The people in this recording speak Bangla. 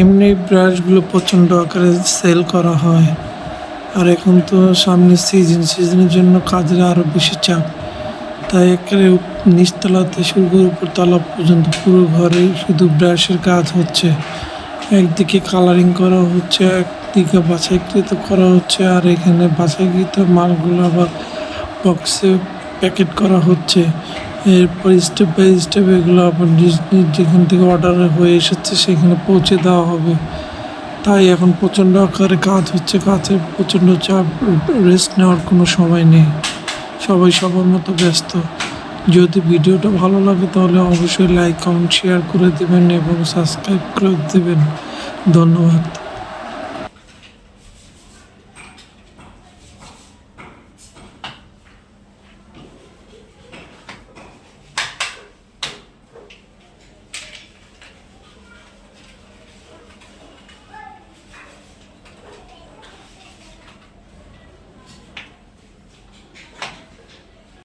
এমনি ব্রাশগুলো প্রচণ্ড আকারে সেল করা হয়। আর এখন তো সামনে সিজন সিজনের জন্য কাজের আরও বেশি চাপ। তাই একেবারে নিচতলাতে শুরু করে উপরতলা পর্যন্ত পুরো ঘরে শুধু ব্রাশের কাজ হচ্ছে। একদিকে কালারিং করা হচ্ছে, একদিকে বাছাইকৃত করা হচ্ছে, আর এখানে বাছাইকৃত মালগুলো আবার বক্সে প্যাকেট করা হচ্ছে। এরপর স্টেপ বাই স্টেপ এগুলো আপনার যেখান থেকে অর্ডার হয়ে এসেছে, সেখানে পৌঁছে দেওয়া হবে। তাই এখন প্রচণ্ড আকারে কাজ হচ্ছে, কাজের প্রচণ্ড চাপ রেস্ট নেওয়ার কোনো সময় নেই। সবাই সবার মতো ব্যস্ত। যদি ভিডিওটা ভালো লাগে তাহলে অবশ্যই লাইক কমেন্ট শেয়ার করে দেবেন এবং সাবস্ক্রাইব করে দেবেন। ধন্যবাদ।